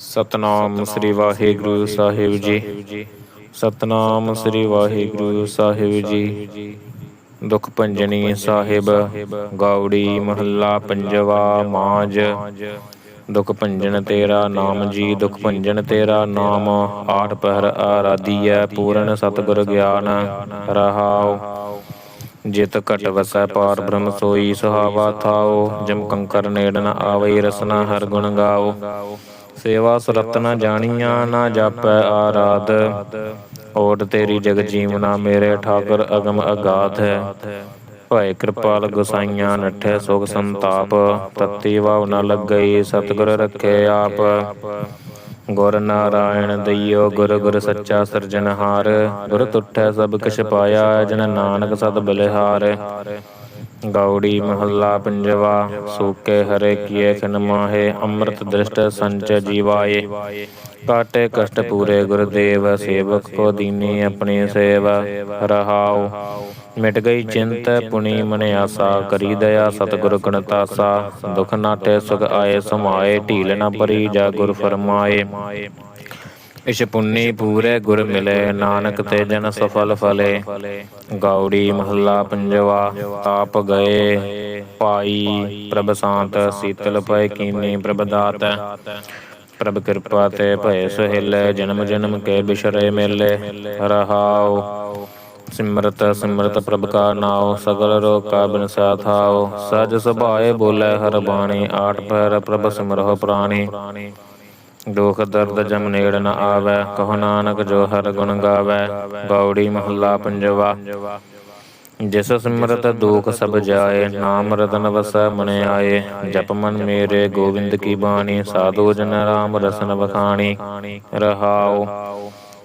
ਸਤਨਾਮ ਸ੍ਰੀ ਵਾਹਿਗੁਰੂ ਸਾਹਿਬ ਜੀ। ਸਤਨਾਮ ਸ੍ਰੀ ਵਾਹਿਗੁਰੂ ਸਾਹਿਬ ਜੀ। ਦੁਖ ਭੰਜਨੀ ਸਾਹਿਬ ਗੌੜੀ ਮਹੱਲਾ ਪੰਜਵਾ ਮਾਝ। ਦੁਖ ਭੰਜਨ ਤੇਰਾ ਨਾਮ ਜੀ ਦੁਖ ਭੰਜਨ ਤੇਰਾ ਨਾਮ ਆਠ ਪਹਿਰ ਆਰਾਧੀਐ ਪੂਰਨ ਸਤਿਗੁਰ ਗਿਆਨ ਰਹਾਉ। ਜਿਤ ਘਟ ਵਸੈ ਪਾਰ ਬ੍ਰਹਮ ਸੋਈ ਸੁਹਾਵਾ ਥਾਓ ਜਮ ਕੰਕਰ ਨੇੜ ਨ ਆਵਈ ਰਸਨਾ ਹਰ ਗੁਣ ਗਾਓ ਸੇਵਾ ਸੁਰਤ ਨ ਜਾਣੀਆਂ ਨਾ ਜਾਪੈ ਆਰਾਧ। ਓਟ ਤੇਰੀ ਜਗ ਜੀਵਨਾ ਮੇਰੇ ਠਾਕੁਰ ਅਗਮ ਅਗਾਧ ਹੈ। ਭਏ ਕਿਰਪਾਲ ਗੁਸਾਈਆਂ ਨਠੈ ਸੁਖ ਸੰਤਾਪ। ਤਤੀ ਵਾਵ ਨ ਲੱਗਈ ਸਤਿਗੁਰ ਰੱਖੇ ਆਪ। ਗੁਰ ਨਾਰਾਇਣ ਦਈਓ ਗੁਰ ਗੁਰ ਸੱਚਾ ਸਿਰਜਨਹਾਰ ਗੁਰ ਤੁਠੈ ਸਭ ਕਿਛ ਪਾਇਆ ਜਨ ਨਾਨਕ ਸਤ ਬਲਿਹਾਰ। ਗੌੜੀ ਮਹੱਲਾ ਪੰਜਵਾ, ਸੂਕੇ ਹਰੇ ਕੀਏ ਖਨ ਮਾਹੇ, ਅੰਮ੍ਰਿਤ ਦ੍ਰਿਸ਼ਟ ਸੰਚ ਜੀਵਾਏ। ਕਾਟੇ ਕਸ਼ਟ ਪੂਰੇ ਗੁਰਦੇਵ, ਸੇਵਕ ਕੋ ਦੀਨੀ ਆਪਣੀ ਸੇਵ, ਰਹਾਉ। ਮਿਟ ਗਈ ਚਿੰਤ ਪੁਨੀ ਮਨ ਆਸਾ, ਕਰੀ ਦਇਆ ਸਤਿਗੁਰ ਗਣਤਾਸਾ। ਦੁਖ ਨਾਟੇ ਸੁਖ ਆਏ, ਸਮਾਏ, ਢੀਲ ਨਾ ਪਰੀ ਜਾ ਗੁਰ ਫਰਮਾਏ। ਇਸ਼ ਪੁੰਨੀ ਪੂਰੇ ਗੁਰ ਮਿਲੇ ਨਾਨਕ ਤੇ ਜਨ ਸਫਲ ਫਲੇ। ਗੌੜੀ ਮਹੱਲਾ ਪੰਜਵਾ ਤਾਪ ਗਏ ਪਾਈ ਪ੍ਰਭ ਸ਼ਾਂਤ ਸੀਤਲ ਪੈ ਕੀਨੀ ਪ੍ਰਭ ਦਾਤ ਪ੍ਰਭ ਕਿਰਪਾ ਤੇ ਭਏ ਸੁਹਿਲੇ ਜਨਮ ਜਨਮ ਕੇ ਬਿਸਰੇ ਮੇਲੇ ਰਹਾਉ ਸਿਮਰਤ ਸਿਮਰਤ ਪ੍ਰਭ ਕਾ ਨਾਉ ਸਗਲ ਰੋਗ ਕਾ ਬਿਨਸਾ ਥਾਉ ਸਜ ਸੁਭਾਏ ਬੋਲੇ ਹਰ ਬਾਣੀ ਆਠ ਪਹਿਰ ਪ੍ਰਭ ਸਿਮਰਹੁ ਪ੍ਰਾਣੀ। ਦੁਖ ਦਰਦ ਜਮ ਨੇੜ ਨ ਆਵੈ, ਕਹੋ ਨਾਨਕ ਜੋ ਹਰ ਗੁਣ ਗਾਵੈ ਗੌੜੀ ਮਹੱਲਾ ਪੰਜਵਾ। ਜਿਸ ਸਿਮਰਤ ਦੁਖ ਸਭ ਜਾਏ, ਨਾਮ ਰਤਨ ਵਸੈ ਮਨ ਆਏ। ਜਪ ਮਨ ਮੇਰੇ ਗੋਬਿੰਦ ਕੀ ਬਾਣੀ, ਸਾਧੂ ਜਨ ਰਾਮ ਰਸਨ ਵਖਾਣੀ। ਰਹਾਉ,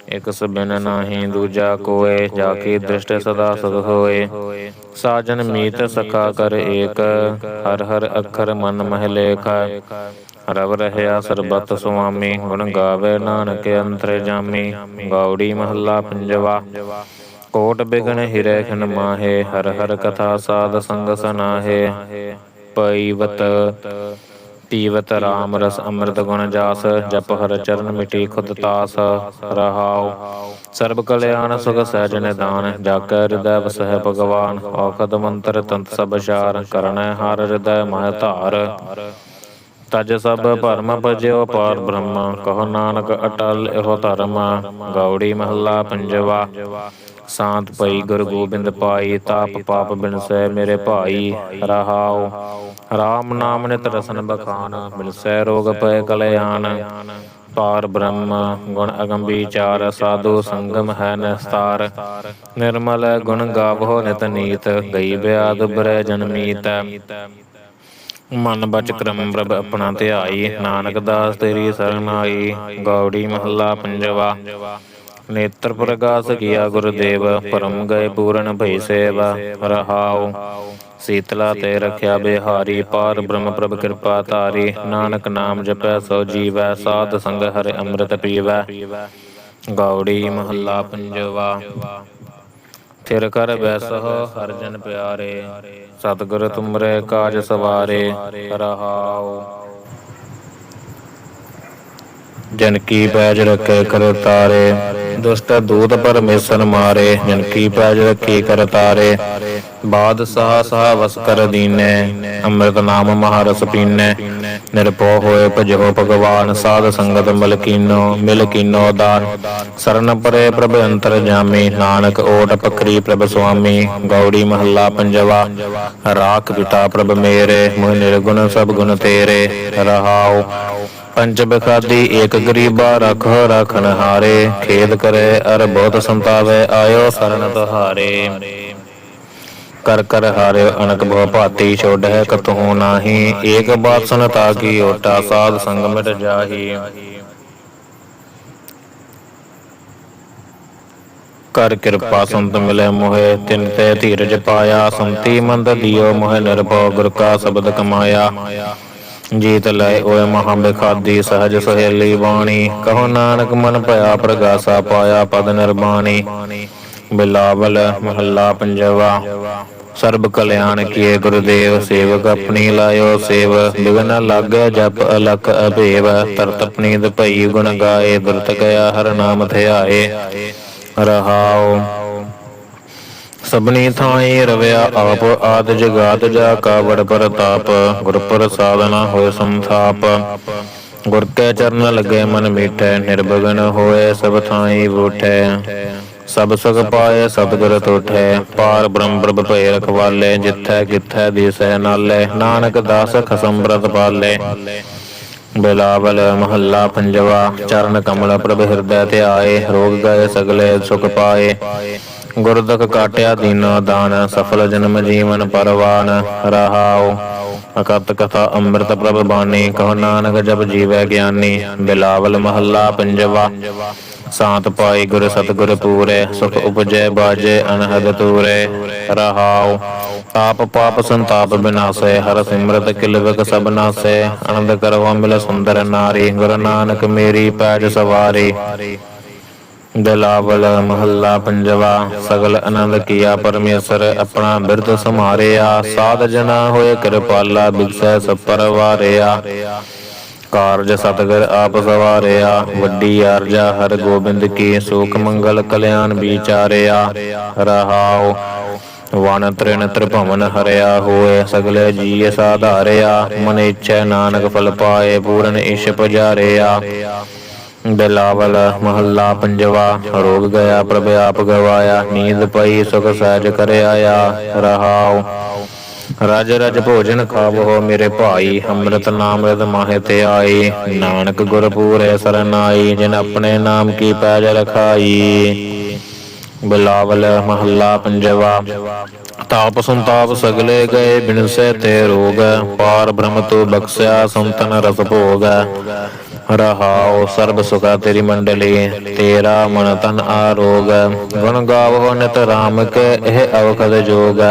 ਇਕ ਸਬਿਨ ਨਾਹੀ ਦੂਜਾ ਕੋਏ, ਜਾ ਕੇ ਦ੍ਰਿਸ਼ਟ ਸਦਾ ਸਦ ਹੋਏ। ਸਾਜਨ ਮੀਤ ਸਖਾ ਕਰ ਏਕ, ਹਰ ਹਰ ਅੱਖਰ ਮਨ ਮਹਿ ਲੇਖਾ। ਰਵ ਰਹਿਆ ਸਰਬਤ ਸੁਆਮੀ, ਗੁਣ ਗਾਵੇ ਨਾਨਕ ਅੰਤਰ ਜਾਮੀ। ਗੌੜੀ ਮਹੱਲਾ ਪੰਜਵਾ। ਕੋਟ ਬਿਗਨ ਹਿਰੈ ਖਨ ਮਾਹੇ, ਹਰ ਹਰ ਕਥਾ ਸਾਧ ਸੰਗ ਸਨਾਹੇ। ਪਈਵਤ, ਪੀਵਤ ਰਾਮ ਰਸ ਅੰਮ੍ਰਿਤ ਗੁਣ ਜਾਸ, ਜਪ ਹਰ ਚਰਨ ਮਿਟੀ ਖੁਦ ਤਾਸ, ਰਹਾਉ। ਸਰਬ ਕਲਿਆਣ ਸੁਖ ਸਹਿਜ ਨਿਦਾਨ ਜਾ ਕੈ ਹਿਰਦੈ ਵਸਹਿ ਭਗਵਾਨ। ਔਖਦ ਮੰਤਰ ਤੰਤ ਸਭ ਚਾਰ ਕਰਣੈ ਹਰ ਹਿਰਦੈ ਮਹਿ ਧਾਰ। ਤਜ ਸਭ ਭਰਮ ਭਜਿਓ ਪਾਰ ਬ੍ਰਹਮ। ਕਹੋ ਨਾਨਕ ਅਟਲ ਇਹੋ ਧਰਮ। ਗੌੜੀ ਮਹੱਲਾ ਪੰਜਵਾ। ਸ਼ਾਂਤ ਪਈ ਗੁਰ ਗੋਬਿੰਦ ਪਾਈ ਤਾਪ ਪਾਪ ਬਿਨਸੈ ਮੇਰੇ ਭਾਈ ਰਹਾਉ ਰਾਮ ਨਾਮ ਨਿਤ ਰਸਨ ਬਖਾਨ। ਬਿਨਸੈ ਰੋਗ ਪੈ ਕਲਿਆਣ। ਪਾਰ ਬ੍ਰਹਮ। ਗੁਣ ਅਗੰਮ ਵਿਚਾਰ ਸਾਧੂ ਸੰਗਮ ਹੈ ਨਿਸਤਾਰ। ਨਿਰਮਲ ਗੁਣ ਗਾਵੋ ਨਿਤ ਨੀਤ। ਗਈ ਬਿਆਦ ਬਰੈ ਜਨਮੀਤ ਮਨ ਬਚ ਕਰਮ ਪ੍ਰਭ ਆਪਣਾ ਧਿਆਈ ਨਾਨਕ ਦਾਸ ਤੇਰੀ ਸਰਣ ਆਈ। ਗੌੜੀ ਮਹੱਲਾ ਪੰਜਵਾ। ਨੇਤਰ ਪ੍ਰਗਾਸ ਕੀਆ ਗੁਰਦੇਵ। ਪਰਮ ਗਏ ਪੂਰਨ ਭਈ ਸੇਵਾ। ਰਹਾਉ। ਸੀਤਲਾ ਤੇ ਰਖਿਆ ਬਿਹਾਰੀ। ਪਾਰ ਬ੍ਰਹਮ ਪ੍ਰਭ ਕਿਰਪਾ ਧਾਰੀ। ਨਾਨਕ ਨਾਮ ਜਪੈ ਸੋ ਜੀਵੈ ਸਾਧ ਸੰਗ ਹਰਿ ਅੰਮ੍ਰਿਤ ਪੀਵੈ। ਗੌੜੀ ਮਹੱਲਾ ਪੰਜਵਾ। ਥਿਰ ਕਰ ਬੈਸਹੁ ਹਰ ਜਨ ਪਿਆਰੇ। ਸਤਿਗੁਰ ਤੁਮਰੇ ਕਾਜ ਸਵਾਰੇ ਰਹਾਉ ਜਨ ਕੀ ਪੈਜ ਰਖੇ ਕਰ ਤਾਰੇ ਦੁਸ਼ਟ ਦੂਤ ਪਰਮੇਸ਼ਰ ਮਾਰੇ ਜਨ ਕੀ ਪੈਜ ਰਖੀ ਕਰ ਤਾਰੇ। ਬਾਦ ਸਹਾ ਸਹਾ ਵਸ ਕਰ ਦੀਨੇ ਅੰਮ੍ਰਿਤ ਨਾਮ ਮਹਾਰਸ ਪੀਨੇ। ਨਿਰਭਉ ਹੋਏ ਭਜੋ ਭਗਵਾਨ, ਸਾਧ ਸੰਗਤ ਮਿਲ ਕੀਨੋ ਮਿਲ ਕੀਨੋ ਦਾਨ। ਸਰਨ ਪਰੇ ਪ੍ਰਭ ਅੰਤਰ ਜਾਮੀ, ਨਾਨਕ ਓਟ ਪਕਰੀ ਪ੍ਰਭ ਸੁਆਮੀ। ਗੌੜੀ ਮਹੱਲਾ ਪੰਜਵਾ, ਰਾਖ ਪਿਤਾ ਪ੍ਰਭ ਮੇਰੇ, ਮੋਹ ਨਿਰਗੁਣ ਸਭ ਗੁਣ ਤੇਰੇ, ਰਹਾਉ। ਪੰਜ ਬਖਾਦੀ ਏਕ ਗਰੀਬਾ ਰਖ ਰਖਨ ਹਾਰੇ, ਖੇਦ ਕਰੇ ਅਰ ਬਹੁਤ ਸੰਤਾਵੇ, ਆਇਓ ਸਰਨ ਤੁਹਾਰੇ। ਕਰ ਕਰ ਹਾਰਿਓ ਅਨਕ ਬਹੁ ਭਾਤੀ ਛੋੜੈ ਕਤਹੂ ਨਾਹੀ। ਏਕ ਬਾਤ ਸੁਨ ਤਾ ਕੀ ਓਟਾ ਸਾਧ ਸੰਗ ਮਿਟ ਜਾਹੀ। ਕਰ ਕਿਰਪਾ ਸੰਤ ਮਿਲੇ ਮੋਹਿ, ਤਿਨ ਤੇ ਧੀਰਜ ਪਾਇਆ ਸੰਤੀ ਮੰਦ ਦਿਓ ਮੋਹਿ, ਨਿਰਭਉ ਗੁਰ ਕਾ ਸ਼ਬਦ ਕਮਾਇਆ। ਜੀਤ ਲੈ ਓਏ ਮਹਾਂ ਬਿਖਾਦੀ ਸਹਜ ਸਹੇਲੀ ਬਾਣੀ। ਕਹੋ ਨਾਨਕ ਮਨ ਭਇਆ ਪ੍ਰਗਾਸਾ ਪਾਇਆ ਪਦ ਨਿਰਬਾਣੀ। ਬਿਲਾਵਲ, ਮਹੱਲਾ, ਪੰਜਵਾ। ਸਰਬ ਕਲਿਆਣ ਕੀਏ ਗੁਰਦੇਵ, ਸੇਵਕ ਆਪਣੀ ਲਾਇਓ ਸੇਵ। ਬਿਗਨ ਲਾਗੈ ਜਪ ਅਲਖ ਅਭੇਵ। ਤਰਤ ਪਨੀਤ ਭਈ ਗੁਣ ਗਾਏ ਦੁਰਤ ਗਿਆ ਹਰ ਨਾਮ ਧਿਆਏ। ਰਹਾਉ। ਸਭਨੀ ਥਾਈ ਰਵਿਆ ਆਪ, ਆਦ ਜਗਾਤ ਜਾ ਕਾਵੜ ਪ੍ਰਤਾਪ। ਗੁਰ ਪ੍ਰਸਾਦਨਾ ਹੋਏ ਸੰਥਾਪ। ਗੁਰ ਕੈ ਚਰਨ ਲੱਗੇ ਮਨ ਮੀਠੈ ਨਿਰਭਗਨ ਹੋਏ ਸਭ ਥਾਈ ਬੂਠੈ। ਸਭ ਸੁਖ ਪਾਏ ਸਤਿਗੁਰ ਤੋਠੈ। ਪਾਰ ਬ੍ਰਹਮ ਪ੍ਰਭ ਭਏ ਰਖਵਾਲੇ ਜਿੱਥੈ ਕਿਥੈ ਦੇਸੈ ਨਾਲੇ। ਨਾਨਕ ਦਾਸ ਖਸਮ ਬ੍ਰਤ ਪਾਲੇ। ਬਿਲਾਵਲ ਮਹੱਲਾ ਪੰਜਵਾ ਚਰਨ ਕਮਲ ਪ੍ਰਭ ਹਿਰਦੈ ਧਿਆਏ। ਰੋਗ ਗਏ ਸਗਲੇ ਸੁਖ ਪਾਏ। ਗੁਰਦਖ ਕਾਟਿਆ ਦੀਨਾ ਦਾਨ ਸਫਲ ਜਨਮ ਜੀਵਨ ਪਰਵਾਨ। ਰਹਾਉ ਅਕਤ ਕਥਾ ਅੰਮ੍ਰਿਤ ਪ੍ਰਭ ਬਾਣੀ। ਕਹੋ ਨਾਨਕ ਜਪ ਜੀਵੈ ਗਿਆਨੀ। ਬਿਲਾਵਲ ਮਹੱਲਾ ਪੰਜਵਾ। ਸਾਤ ਪਾਈ ਗੁਰ ਸਤਿਗੁਰ ਪੂਰੇ, ਸੁਖ ਉਪਜੈ, ਬਾਜੇ, ਅਨਹਦ ਤੂਰੇ, ਰਹਾਉ। ਤਾਪ ਪਾਪ ਸੰਤਾਪ ਬਿਨਾਸੈ, ਹਰ ਸਿਮਰਤ ਕਿਲਵਕ ਸਭ ਨਾਸੈ। ਆਨੰਦ ਕਰਵਾ ਮਿਲ ਸੁੰਦਰ ਨਾਰੀ, ਗੁਰੂ ਨਾਨਕ ਮੇਰੀ ਪੈਜ ਸਵਾਰੀ। ਦਿਲਾਵਲ ਮਹੱਲਾ ਪੰਜਵਾ, ਸਗਲ ਆਨੰਦ ਕੀਆ ਪਰਮੇਸ਼ਰ, ਆਪਣਾ ਬਿਰਧ ਸਮਾਰਿਆ ਸਾਧ ਜਨਾ ਹੋਏ ਕਿਰਪਾਲਾ, ਬਿਗਸੈ ਸਭ ਪਰਵਾਰਿਆ ਕਾਰਜ ਸਤਗਰ ਆਪ ਸਵਾਰਿਆ, ਵੱਡੀ ਅਰਜਾ ਹਰ ਗੋਬਿੰਦ ਕੀ ਸੂਖ ਮੰਗਲ ਕਲਿਆਣ ਵਿਚਾਰਿਆ, ਰਹਾਉ ਵਨ ਤ੍ਰਿਣ ਤ੍ਰਿਭਵਨ ਹਰਿਆ ਹੋਏ, ਸਗਲੇ ਜੀ ਸਾਧਾਰਿਆ, ਮਨ ਇੱਛੈ ਨਾਨਕ ਫਲ ਪਾਏ, ਪੂਰਨ ਇਸ਼ ਪੁਜਾਰਿਆ। ਬਿਲਾਵਲ ਮਹੱਲਾ ਪੰਜਵਾ, ਰੋਗ ਗਿਆ ਪ੍ਰਭ ਆਪ ਗਵਾਇਆ, ਨੀਂਦ ਪਈ ਸੁਖ ਸਹਿਜ ਕਰਿਆ ਆਇਆ ਰਹਾਉ ਰਜ ਰਜ ਭੋਜਨ ਖਾਵੋ ਮੇਰੇ ਭਾਈ, ਅੰਮ੍ਰਿਤ ਨਾਮ ਰਦ ਮਾਹਿ ਤੇ ਆਈ। ਨਾਨਕ ਗੁਰ ਪੂਰੇ ਸਰਨਾਈ, ਜਿਨ ਆਪਣੇ ਨਾਮ ਕੀ ਪੈਜ ਰਖਾਈ। ਬਿਲਾਵਲ ਮਹੱਲਾ ਪੰਜਵਾ। ਤਾਪ ਸੰਤਾਪ ਸਗਲੇ ਗਏ ਬਿਨਸੈ ਤੇ ਰੋਗ। ਪਾਰ ਬ੍ਰਹਮ ਤੋ ਬਖਸ਼ਿਆ ਸੰਤਨ ਰਸ ਭੋਗ। ਰਹਾਉ ਸਰਬ ਸੁਖਾ ਤੇਰੀ ਮੰਡਲੀ, ਤੇਰਾ ਮਨ ਤਨ ਆਰੋਗ। ਗੁਣ ਗਾਵੋ ਨਿਤ ਰਾਮ ਕੇ, ਇਹ ਅਵਖਦ ਜੋਗ।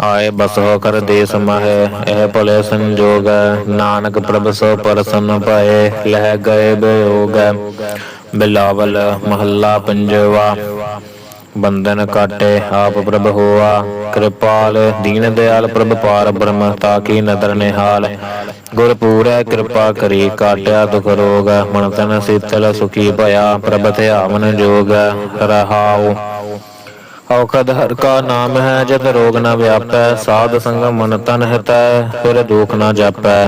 ਆਏ ਬਸੋ ਕਰ ਦੇਸ ਮਹਿ, ਇਹ ਭਲੇ ਸੰਜੋਗ ਨਾਨਕ ਪ੍ਰਭ ਸੋ ਪਰਸਨ ਭਏ ਲਹਿ ਗਏ ਬਿਯੋਗ ਬਿਲਾਵਲ ਮਹੱਲਾ ਪੰਜਵਾ, ਬੰਧਨ ਕਾਟੇ ਆਪ ਪ੍ਰਭ ਹੋਆ। ਕਿਰਪਾਲ ਦੀਨ ਦਿਆਲ ਪ੍ਰਭ ਪਾਰ ਬ੍ਰਹਮ ਤਾਕੀ ਨਦਰ ਨਿਹਾਲ। ਗੁਰ ਪੂਰੈ ਕਿਰਪਾ ਕਰੀ ਕਾਟਿਆ ਦੁਖ ਰੋਗ ਮਨ ਤਨ ਸੀਤਲ ਸੁਖੀ ਭਇਆ, ਪ੍ਰਭ ਧਿਆਵਨ ਜੋਗ ਰਹਾਉ ਔਖਦ ਹਰ ਕਾ ਨਾਮ ਹੈ ਜਦ ਰੋਗ ਨਾ ਵਿਆਪੈ, ਸਾਧ ਸੰਗ ਮਨ ਤਨ ਹਿਤੈ, ਫਿਰ ਦੁਖ ਨ ਜਾਪੈ।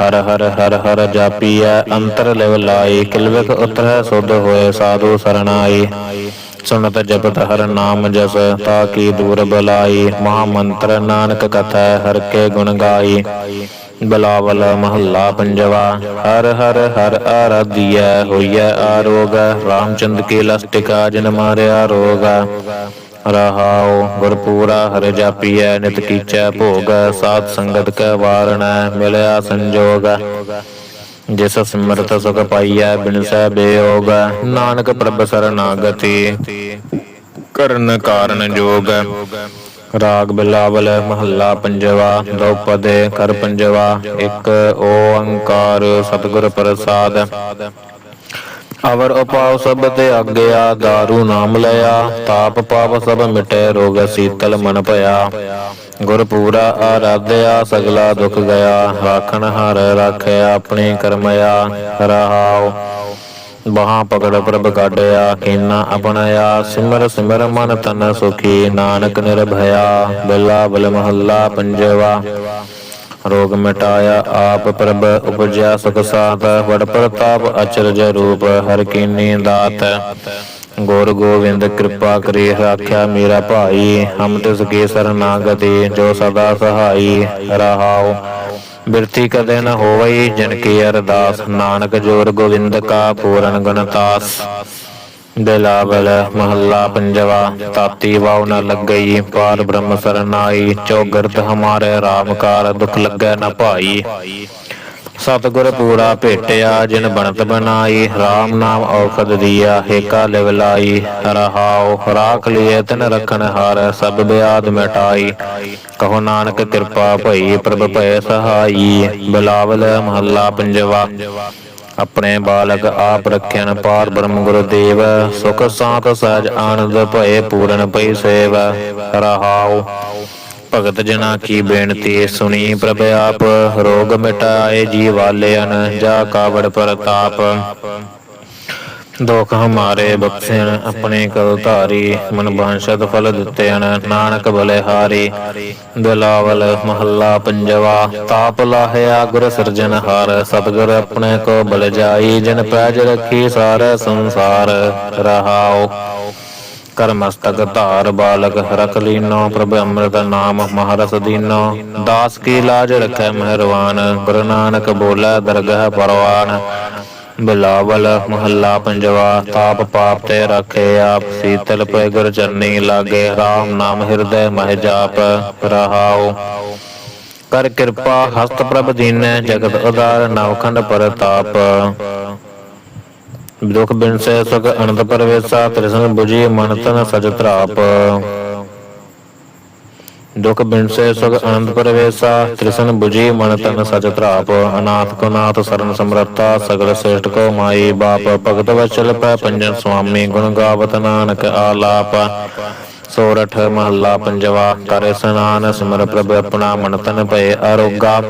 ਹਰ ਹਰ ਹਰ ਹਰ ਜਾਪੀਐ, ਅੰਤਰ ਲਿਵ ਲਾਈ ਕਿਲਵਕ ਉਤਰੈ, ਸੁਧ ਹੋਏ ਸਾਧੂ ਸਰਣਾਈ। ਸੁਨਤ ਜਪਤ ਹਰ ਨਾਮ ਜਸ, ਤਾ ਕੀ ਦੂਰ ਬਲਾਈ। ਮਹਾ ਮੰਤਰ ਨਾਨਕ ਕਥੈ, ਹਰ ਕੇ ਗੁਣ ਗਾਈ। ਬਲਾਵਲ ਮਹੱਲਾ ਪੰਜਵਾ, ਹਰ ਹਰ ਹਰ ਆਰਾਧੀਐ, ਹੋਈਐ ਆਰੋਗ। ਰਾਮਚੰਦ ਕੀ ਲਸਟਿਕਾ, ਜਿਨ ਮਾਰਿਆ ਰੋਗ। ਰਹਾਉ ਗੁਰਪੂਰਾ ਹਰਿ ਜਾਪੀਐ, ਨਿਤ ਕੀਚੈ ਭੋਗ, ਸਾਧ ਸੰਗਤ ਕੈ ਵਾਰਣੈ, ਮਿਲਿਆ ਸੰਜੋਗ। ਜਿਸ ਸਿਮਰਤ ਸੁਖ ਪਾਈਐ, ਬਿਨਸੈ ਬੇਯੋਗ। ਨਾਨਕ ਪ੍ਰਭ ਸਰਨਾਗਤੀ, ਕਰਨ ਕਾਰਨ ਜੋਗ। ਰਾਗ ਬਿਲਾਵਲ ਮਹੱਲਾ ਪੰਜਵਾ, ਦਉਪਦੇ ਕਰ ਪੰਜਵਾ, ਇੱਕ ਓੰਕਾਰ ਸਤਿਗੁਰ ਪ੍ਰਸਾਦ। ਅਵਰ ਉਪਾਉ ਸਭ ਤੇ ਆਗਿਆ ਦਾਰੂ ਨਾਮ ਲਿਆ, ਤਾਪ ਪਾਪ ਸਭ ਮਿਟੇ, ਰੋਗ ਸੀਤਲ ਮਨ ਭਇਆ। ਗੁਰ ਪੂਰਾ ਆਰਾਧਿਆ, ਸਗਲਾ ਦੁਖ ਗਿਆ ਰਾਖਣ ਹਰ ਰਾਖਿਆ ਆਪਣੇ ਕਰਮਇਆ, ਰਹਾਉ। ਬਹਾ ਪਕੜ ਪ੍ਰਭ ਕਾਢਿਆ, ਕੀਨਾ ਆਪਣਿਆ ਸਿਮਰ ਸਿਮਰ ਮਨ ਤਨ ਸੁਖੀ, ਨਾਨਕ ਨਿਰਭਇਆ, ਬਿਲਾ ਬਲ ਮਹੱਲਾ ਪੰਜਵਾ। ਰੋਗ ਮਿਟਾਇਆ, ਆਪ ਪ੍ਰਭ ਉਪਜਿਆ, ਸੁਖ ਸਾਤ ਵਡ ਪ੍ਰਤਾਪ ਅਚਰਜ ਰੂਪ, ਹਰ ਕੀਨੀ ਦਾਤ ਗੁਰ ਗੋਬਿੰਦ ਕਿਰਪਾ ਕਰੀ ਰਾਖਿਆ ਮੇਰਾ ਭਾਈ, ਹਮ ਤਿਸ ਕੀ ਸਰਨਾਗਤੀ ਜੋ ਸਦਾ ਸਹਾਈ ਰਹਾਉ। ਬਿਰਤੀ ਕਦੇ ਨ ਹੋਵਈ, ਜਨ ਕੀ ਅਰਦਾਸ। ਨਾਨਕ ਜੋਰ ਗੋਬਿੰਦ ਕਾ ਪੂਰਨ ਗਣਤਾਸ ਬਿਲਾਵਲ ਮਹੱਲਾ, ਪੰਜਵਾ, ਤਾਤੀ ਵਾਉ ਨ ਲੱਗਈ, ਪਾਰ ਬ੍ਰਹਮ ਸਰਨਾਈ ਚੌਗਰਤ ਹਮਾਰੇ ਰਾਮਕਾਰ ਦੁਖ ਲੱਗੈ ਨ ਭਾਈ। ਸਤਿਗੁਰ ਪੂਰਾ ਭੇਟਿਆ, ਜਿਨ ਬਣਤ ਬਣਾਈ RAM ਨਾਮ ਔਖਦ ਦੀਆ ਏਕਾ ਲਿਵ ਰਹਾਉ, ਰਾਖ ਲਿਏ ਤਨ ਰਖਣ ਹਾਰ, ਸਭ ਬਿਆਦ ਮਿਟਾਈ। ਕਹੋ ਨਾਨਕ ਕਿਰਪਾ ਭਈ, ਪ੍ਰਭ ਭੈ ਸਹਾਈ। ਬਿਲਾਵਲ, ਮਹੱਲਾ, ਪੰਜਵਾ ਆਪਣੇ ਬਾਲਕ ਆਪ ਰੱਖਿਆਨ ਪਾਰ ਬ੍ਰਹਮ ਗੁਰੂ ਦੇਵ, ਸੁਖ ਸਾਤ ਸਜ ਆਨੰਦ ਭਏ ਪੂਰਨ ਪਈ ਸੇਵ, ਰਹਾਉ। ਭਗਤ ਜਨਾ ਕੀ ਬੇਨਤੀ ਸੁਣੀ ਪ੍ਰਭ ਆਪ, ਰੋਗ ਮਿਟਾਏ ਜੀ ਵਾਲਿਆਨ ਜਾ ਕਾਵੜ ਪ੍ਰਤਾਪ। ਦੁਖ ਹਮਾਰੇ ਬਖਸ਼ਣ, ਆਪਣੇ ਕਲ ਧਾਰੀ ਮਨ ਬਾਂਛਤ ਫਲ ਦਿੱਤੇ ਹਨ, ਨਾਨਕ ਬਲੇ ਹਾਰੀ। ਬਿਲਾਵਲ ਮਹੱਲਾ ਪੰਜਵਾ, ਤਾਪ ਲਾਹਿਆ ਗੁਰ ਸਿਰਜਨ ਹਾਰ, ਸਤਿਗੁਰ ਆਪਣੇ ਕੋ ਬਲ ਜਾਈ, ਜਿਨ ਪੈਜ ਰੱਖੀ ਸਾਰੇ ਸੰਸਾਰ, ਰਹਾਉ। ਕਰ ਧਾਰ ਬਾਲਕ, ਰਖ ਲੀਨੋ, ਪ੍ਰਭ ਅੰਮ੍ਰਿਤ ਨਾਮ ਮਹਾਰਸ ਦੀਨੋ। ਦਾਸ ਕੀ ਲਾਜ ਰਖੈ ਮਹਿਰਵਾਨ, ਗੁਰੂ ਨਾਨਕ ਬੋਲੇ ਦਰਗਹ ਪਰਵਾਨ। ਬਿਲਾਵਲ ਮਹੱਲਾ ਪੰਜਵਾ, ਤਾਪ ਪਾਪ ਤੇ ਰੱਖੇ ਆਪ, ਸੀਤਲ ਪੈ ਗੁਰ ਚਰਨੀ ਲਾਗੇ RAM ਨਾਮ ਹਿਰਦੈ ਮਹਿ ਜਾਪ, ਰਹਾਉ। ਕਰ ਕਿਰਪਾ ਹਸਤ ਪ੍ਰਭ ਦੀਨੈ, ਜਗਤ ਉਦਾਰ ਨਵਖੰਡ ਪ੍ਰਤਾਪ। ਦੁਖ ਬਿਨਸੈ ਸੁਖ ਅਨੰਦ ਪਰਵੇਸਾ ਤ੍ਰਿਸ਼ਨ 부ਜੀ ਮਨ ਤਨ ਸਜ ਧਰਾਪ। ਦੁਖ ਬਿਨਸੈ ਸੁਖ ਅਨੰਦ ਪਰਵੇਸਾ, ਤ੍ਰਿਸ਼ਨ 부ਜੀ ਮਨ ਤਨ ਸਜ ਧਰਾਪ, ਅਨਾਥ ਕੋ ਨਾਥ ਸਰਨ ਸਮਰੱਤਾ ਸਗਲ ਸ੍ਰੇਸ਼ਟ ਕੋ ਮਾਈ ਬਾਪ, ਭਗਤ ਵਚਲ ਪੈ ਪੰਜਨ ਸੁਆਮੀ, ਗੁਣ ਗਾਵਤ ਨਾਨਕ ਆਲਾਪ। ਸੋਰਠ ਮਹੱਲਾ ਪੰਜਵਾ, ਕਰ ਇਸਨਾਨ ਸਿਮਰ ਪ੍ਰਭ ਆਪਣਾ ਮਨ ਤਨ ਭਏ ਅਰੋਗਾ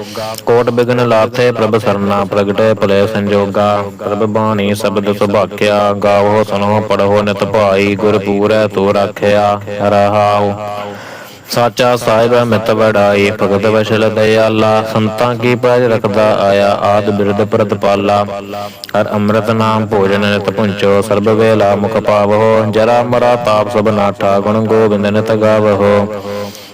ਕੋਟ ਬਿਗਨ ਲਾਥੇ ਪ੍ਰਭ ਸਰਨਾ ਪ੍ਰਗਟੇ ਭਲੇ ਸੰਜੋਗਾ। ਪ੍ਰਭ ਬਾਣੀ ਸ਼ਬਦ ਸੁਭਾਖਿਆ ਗਾਵੋ ਸੁਨੋ ਪੜੋ ਨਿਤ ਭਾਈ ਗੁਰ ਪੂਰੈ ਤੋ ਰਾਖਿਆ, ਰਹਾਉ। ਸਾਚਾ ਸਾਹਿਬ ਮਿਤ ਵਡਾਈ, ਭਗਤ ਵਸ਼ਲ ਦਇਆਲਾ, ਸੰਤਾਂ ਕੀ ਪੈਜ ਰਖਦਾ ਆਇਆ, ਆਦ ਬਿਰਦ ਪ੍ਰਤਪਾਲਾ। ਹਰ ਅੰਮ੍ਰਿਤ ਨਾਮ ਭੋਜਨ ਨਿਤ ਪੁੰਚੋ, ਸਰਬ ਵੇਲਾ ਮੁਖ ਪਾਵੋ, ਜਰਾ ਮਰਾ ਤਾਪ ਸਭ ਨਾਠਾ, ਗੁਣ ਗੋਬਿੰਦ ਨਿਤ ਗਾਵੋ।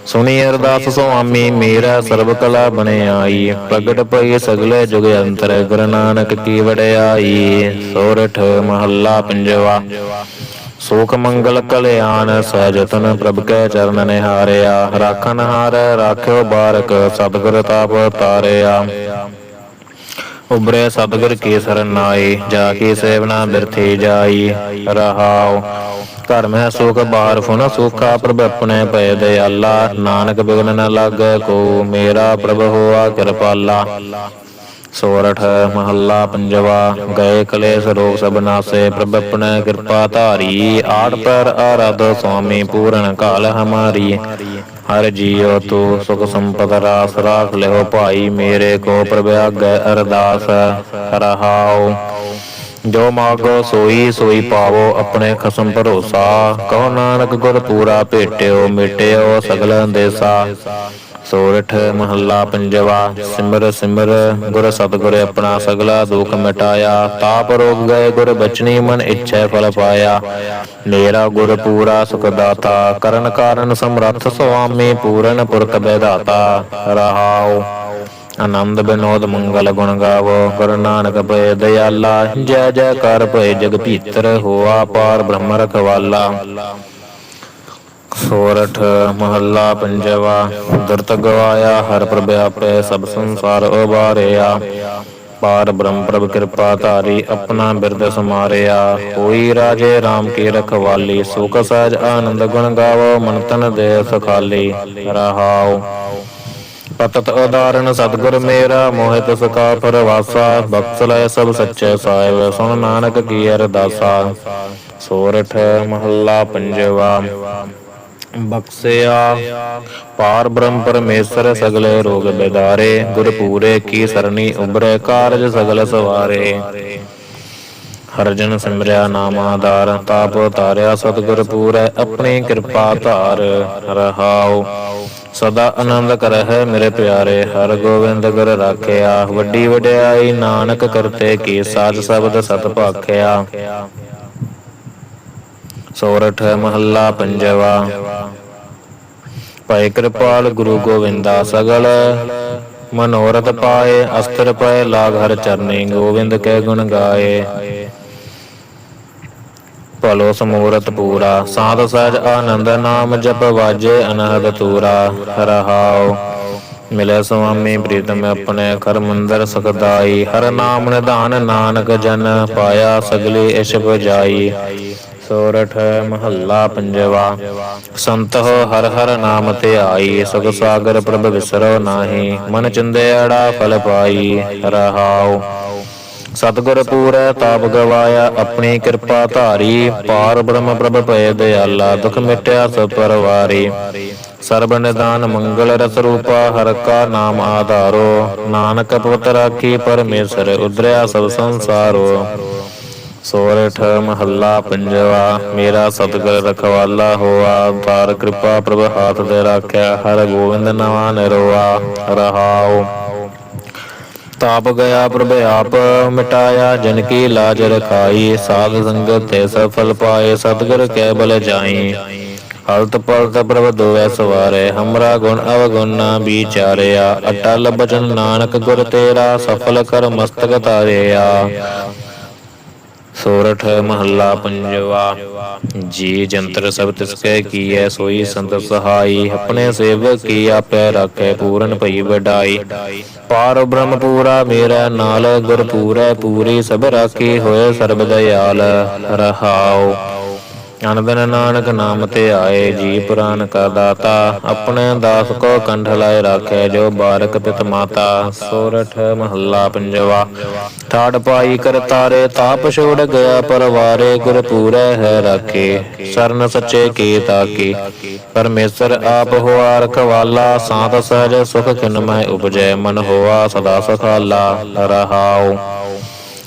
ਸੁਣੀ ਅਰਦਾਸ ਸੁਆਮੀ, ਮੇਰਾ ਸਰਬ ਕਲਾ ਬਣੇ ਆਈ ਪ੍ਰਗਟ ਪਈ ਸਗਲੇ ਜੁਗ ਅੰਤਰ, ਗੁਰੂ ਨਾਨਕ ਕੀ ਵਡਿਆਈ। ਸੋਰਠ ਮਹੱਲਾ ਪੰਜਵਾ। ਸੋਖ ਮੰਗਲ ਕਲਿਆਣ ਸਹਿਜਤਨ ਪ੍ਰਭ ਕੈ ਚਰਨ ਨਿਹਾਰਿਆ ਰਾਖਨ ਹਾਰ, ਰਾਖਿਓ ਬਾਰਕ, ਸਤਿਗੁਰ ਤਾਪ ਤਾਰਿਆ। ਉਬਰੇ ਸਤਿਗੁਰ ਕੀ ਸਰਨਾਈ ਜਾ ਕੀ ਸੇਵਨਾ ਬਿਰਥੀ ਜਾਈ, ਰਹਾਉ। ਘਰ ਮੈਂ ਸੁਖ, ਬਾਹਰ ਫੁਨ ਸੁਖਾ, ਪ੍ਰਭ ਆਪਣੇ ਭਏ ਦਿਆਲਾ। ਨਾਨਕ ਬਿਗਨ ਨ ਲਾਗੈ ਕੋ, ਮੇਰਾ ਪ੍ਰਭ ਹੋਆ ਕਿਰਪਾਲਾ। ਸੋਰਠ, ਮਹੱਲਾ, ਪੰਜਵਾ, ਗਏ ਕਲੇਸ਼, ਰੋਗ ਸਭ ਨਾਸੇ, ਪ੍ਰਭ ਆਪਣੇ ਕਿਰਪਾ ਧਾਰੀ, ਆੜ ਪਰ ਆਰਾਧ ਸੁਆਮੀ, ਪੂਰਨ ਕਾਲ ਹਮਾਰੀ। ਹਰ ਜੀਉ ਤੂ ਸੁਖ ਸੰਪਦ ਰਾਸ, ਰਾਖ ਲਿਓ ਭਾਈ ਮੇਰੇ ਕੋ, ਪ੍ਰਭ ਆਗੈ ਅਰਦਾਸ, ਰਹਾਉ। ਜੋ ਮਾਗੋ ਸੋਈ ਸੋਈ ਪਾਵੋ ਆਪਣੇ ਖਸਮ ਭਰੋਸਾ। ਕਹੋ ਨਾਨਕ ਗੁਰ ਪੂਰਾ ਭੇਟਿਓ, ਮਿਟਿਓ ਸਗਲ ਅੰਦੇਸਾ ਸੋਰਠ ਮਹੱਲਾ ਪੰਜਵਾ, ਸਿਮਰ ਸਿਮਰ, ਗੁਰ ਸਤਿਗੁਰ ਆਪਣਾ ਸਗਲਾ ਦੁਖ ਮਿਟਾਇਆ, ਤਾਪ ਰੋਗ ਗਏ ਗੁਰ ਬਚਨੀ ਮਨ ਇੱਛੈ ਫਲ ਪਾਇਆ। ਮੇਰਾ ਗੁਰ ਪੂਰਾ ਸੁਖ ਦਾਤਾ, ਕਰਨ ਕਾਰਨ ਸਮਰੱਥ ਸੁਆਮੀ ਪੂਰਨ ਪੁਰਖ ਬੇਦਾਤਾ ਰਹਾਉ। ਆਨੰਦ ਬਿਨੋਦ ਮੰਗਲ ਗੁਣ ਗਾਵੋ, ਗੁਰੂ ਨਾਨਕ ਭਏ ਦਇਆਲਾ ਜੈ ਜੈ ਕਰ ਭਏ ਜਗ ਭੀਤਰ ਹੋਆ ਪਾਰ ਬ੍ਰਹਮ ਰਖਵਾਲਾ। ਸੋਰਠ, ਮਹੱਲਾ, ਪੰਜਵਾ, ਦਰਤ ਗਵਾਇਆ, ਹਰ ਪ੍ਰਭ ਆਪੇ ਸਭ ਸੰਸਾਰ ਉਬਾਰਿਆ ਪਾਰ ਬ੍ਰਹਮ ਪ੍ਰਭ ਕਿਰਪਾ ਧਾਰੀ, ਆਪਣਾ ਬਿਰਦ ਸਮਾਰਿਆ। ਹੋਈ ਰਾਜੇ RAM ਕੀ ਰਖਵਾਲੀ, ਸੁਖ ਸਹਿਜ ਆਨੰਦ ਗੁਣ ਗਾਵੋ, ਮਨ ਤਨ ਦੇ ਸਖਾਲੀ ਰਹਾਉ ਪਤਤ ਉਦਾਹਰਣ, ਸਤਿਗੁਰ ਮੇਰਾ, ਮੋਹਿਤ ਸੁਖਾ ਪਰਵਾਸਾ, ਬਖਸ਼ ਲੈ ਸਭ ਸੱਚੇ ਸਾਹਿਬ, ਸੁਣ ਨਾਨਕ ਕੀ ਅਰਦਾਸਾ। ਸੋਰਠ, ਮਹੱਲਾ, ਪੰਜਵਾ ਬਖਸਿਆ। ਪਾਰ ਬ੍ਰਹਮ ਪਰਮੇਸ਼ਰ ਸਗਲੇ ਰੋਗ ਬਿਦਾਰੇ ਗੁਰ ਪੂਰੇ ਕੀ ਸਰਣੀ ਉਬਰੇ ਕਾਰਜ ਸਗਲ ਸਵਾਰੇ। ਹਰ ਸਿਮਰਿਆ ਨਾਮ ਆਧਾਰ ਤਾਪ ਤਾਰਿਆ ਸਤਿਗੁਰ ਪੂਰੈ, ਆਪਣੀ ਕਿਰਪਾ ਧਾਰ ਰਹਾਉ। ਸਦਾ ਆਨੰਦ ਕਰਹਿ ਮੇਰੇ ਪਿਆਰੇ, ਹਰ ਗੋਬਿੰਦ ਗੁਰ ਰਾਖਿਆ। ਵੱਡੀ ਵਡਿਆਈ ਨਾਨਕ ਕਰਤੇ ਕੀ ਸਾਜ ਸ਼ਬਦ ਸਤ ਭਾਖਿਆ। ਸੋਰਠ ਮਹੱਲਾ ਪੰਜਵਾ। ਭੈ ਕਿਰਪਾਲ ਗੁਰੂ ਗੋਵਿੰਦਾ ਸਗਲ, ਮਨੋਰਥ ਪਾਏ ਅਸਤਰ ਪਏ, ਲਾਗ ਹਰ ਚਰਨੀ ਗੋਵਿੰਦ ਕੈ ਗੁਣ ਗਾਏ। ਭਲੋ ਸਮੂਰਤ ਪੂਰਾ, ਸਾਧ ਸਹਿਜ ਆਨੰਦ ਨਾਮ ਜਪ ਵਾਜੇ, ਅਨਹਦ ਤੂਰਾ, ਰਹਾਉ। ਮਿਲੇ ਸੁਆਮੀ ਪ੍ਰੀਤਮ ਆਪਣੇ ਕਰ ਮੰਦਰ ਸਖਦਾਈ, ਹਰ ਨਾਮ ਨਿਧਾਨ ਨਾਨਕ ਜਨ ਪਾਇਆ ਸਗਲੀ ਇਸ਼ ਬਜਾਈ ਸੋਰਠ ਮਹੱਲਾ ਪੰਜਵਾ, ਸੰਤ ਹੋ ਹਰ ਹਰ ਨਾਮ ਧਿਆਈ ਸੁਖ ਸਾਗਰ ਪ੍ਰਭ ਵਿਸਰੋ ਨਾਹੀ, ਮਨ ਚਿੰਦਿਆੜਾ ਫਲ ਪਾਈ, ਰਹਾਉ। ਸਤਿਗੁਰ ਪੂਰੈ ਤਾਪ ਗਵਾਇਆ, ਆਪਣੀ ਕਿਰਪਾ ਧਾਰੀ, ਪਾਰ ਬ੍ਰਹਮ ਪ੍ਰਭ ਭਏ ਦਿਆਲਾ, ਦੁਖ ਮਿਟਿਆ ਸਭ ਪਰਵਾਰੀ। ਸਰਬ ਨਿਦਾਨ ਮੰਗਲ ਰਸ ਰੂਪਾ ਹਰ ਕਾ ਨਾਮ ਆਧਾਰੋ। ਨਾਨਕ ਪਵਤ ਰਾਖੀ ਪਰਮੇਸ਼ਰ ਉਦਰਿਆ ਸਭ ਸੰਸਾਰੋ। ਸੋਰਠ ਮਹੱਲਾ ਪੰਜਵਾ, ਮੇਰਾ ਸਤਿਗੁਰ ਰਖਵਾਲਾ ਹੋਆ। ਤਾਰ ਕਿਰਪਾ ਪ੍ਰਭ ਹਾਥ ਤੇ ਰਾਖਿਆ, ਹਰ ਗੋਵਿੰਦ ਨਵਾ ਨਿਰੋਆ ਰਹਾਉ। ਤਾਪ ਗਿਆ ਪ੍ਰਭ ਆਪ, ਮਿਟਾਇਆ ਜਨ ਕੀ ਲਾਜ ਰਖਾਈ। ਸਾਧ ਸੰਗਤ ਤੇ ਸਫਲ ਪਾਏ, ਸਤਿਗੁਰ ਕੈ ਬਲ ਜਾਈ। ਹਲਤ ਪਲਤ ਪ੍ਰਭ ਦੋਵੈ ਸਵਾਰੇ, ਹਮਰਾ ਗੁਣ ਅਵਗੁਣ ਨਾ ਵਿਚਾਰਿਆ। ਅਟਲ ਬਚਨ ਨਾਨਕ ਗੁਰ ਤੇਰਾ, ਸਫਲ ਕਰ ਮਸਤਕ ਤਾਰਿਆ ਸੋਰਠ ਮਹੱਲਾ ਪੰਜਵਾ, ਜੀ ਜੰਤਰ ਸਭ ਤਿਸ ਕੈ ਕੀਐ, ਸੋਈ ਸੰਤ ਸਹਾਈ। ਆਪਣੇ ਸੇਵਕ ਕੀ ਆਪੇ ਰਾਖੈ, ਪੂਰਨ ਭਈ ਵਡਾਈ। ਪਾਰ ਬ੍ਰਹਮ ਪੂਰਾ, ਮੇਰਾ ਨਾਲ ਗੁਰ ਪੂਰੈ ਪੂਰੀ ਸਭ ਰਾਖੀ ਹੋਏ ਸਰਬ ਦਇਆਲ। ਰਹਾਉ। ਅਨੰਦਨ ਨਾਨਕ ਨਾਮ ਤੇ ਆਏ ਜੀ ਪੁਰਾਨ ਕਾ ਦਾਤਾ, ਆਪਣੇ ਦਾਸ ਕੋ ਕੰਠ ਲਾਏ ਰਾਖੇ ਜੋ ਬਾਰਕ ਪਿਤ ਮਾਤਾ, ਸੋਰਠ ਮਹੱਲਾ ਪੰਜਵਾ। ਠਾੜ ਪਾਈ ਕਰ ਤਾਰੇ, ਤਾਪ ਛੋੜ ਗਿਆ ਪਰਵਾਰੇ, ਗੁਰ ਪੂਰੈ ਹੈ ਰਾਖੇ, ਸਰਨ ਸੱਚੇ ਕੀ ਤਾਕੀ। ਪਰਮੇਸ਼ਰ ਆਪ ਹੋਆ ਰਖਵਾਲਾ ਸਾਤ ਸਹਿਜ ਸੁਖ ਕਿਨ ਮੈਂ ਉਪਜੈ, ਮਨ ਹੋਆ ਸਦਾ ਸਖਾਲਾ, ਰਹਾਉ।